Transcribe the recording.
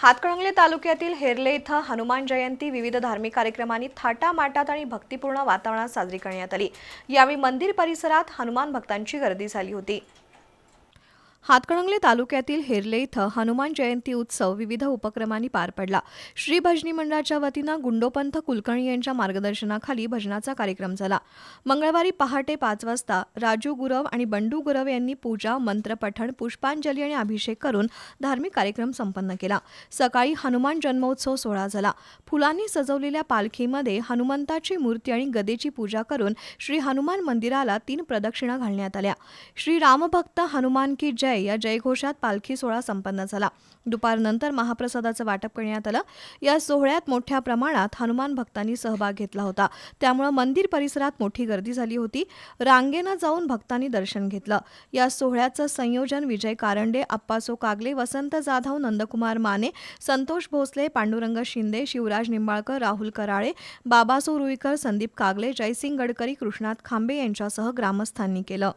हातकणंगले तालुक्यातील हेरले इथं हनुमान जयंती विविध धार्मिक कार्यक्रमांनी थाटामाटात आणि भक्तिपूर्ण वातावरणात साजरी करण्यात आली. यावेळी मंदिर परिसरात हनुमान भक्तांची गर्दी झाली होती. हातकणंगले तालुक्यातील हेरले इथं हनुमान जयंती उत्सव विविध उपक्रमांनी पार पडला. श्री भजनी मंडळाच्या वतीनं गुंडोपंथ कुलकर्णी यांच्या मार्गदर्शनाखाली भजनाचा कार्यक्रम झाला. मंगळवारी पहाटे पाच वाजता राजू गुरव आणि बंडू गुरव यांनी पूजा मंत्रपठण पुष्पांजली आणि अभिषेक करून धार्मिक कार्यक्रम संपन्न केला. सकाळी हनुमान जन्मोत्सव सोहळा झाला. फुलांनी सजवलेल्या पालखीमध्ये हनुमंताची मूर्ती आणि गदेची पूजा करून श्री हनुमान मंदिराला तीन प्रदक्षिणा घालण्यात आल्या. श्री रामभक्त हनुमान की जय या जयघोषात पालखी सोहळा संपन्न झाला. दुपारनंतर महाप्रसादाचं वाटप करण्यात आलं. या सोहळ्यात मोठ्या प्रमाणात हनुमान भक्तांनी सहभाग घेतला होता. त्यामुळे मंदिर परिसरात मोठी गर्दी झाली होती. रांगेनं जाऊन भक्तांनी दर्शन घेतलं. या सोहळ्याचं संयोजन विजय कारंडे अप्पासो कागले वसंत जाधव नंदकुमार माने संतोष भोसले पांडुरंग शिंदे शिवराज निंबाळकर राहुल कराळे बाबासो रुईकर संदीप कागले जयसिंग गडकरी कृष्णात खांबे यांच्यासह ग्रामस्थांनी केलं.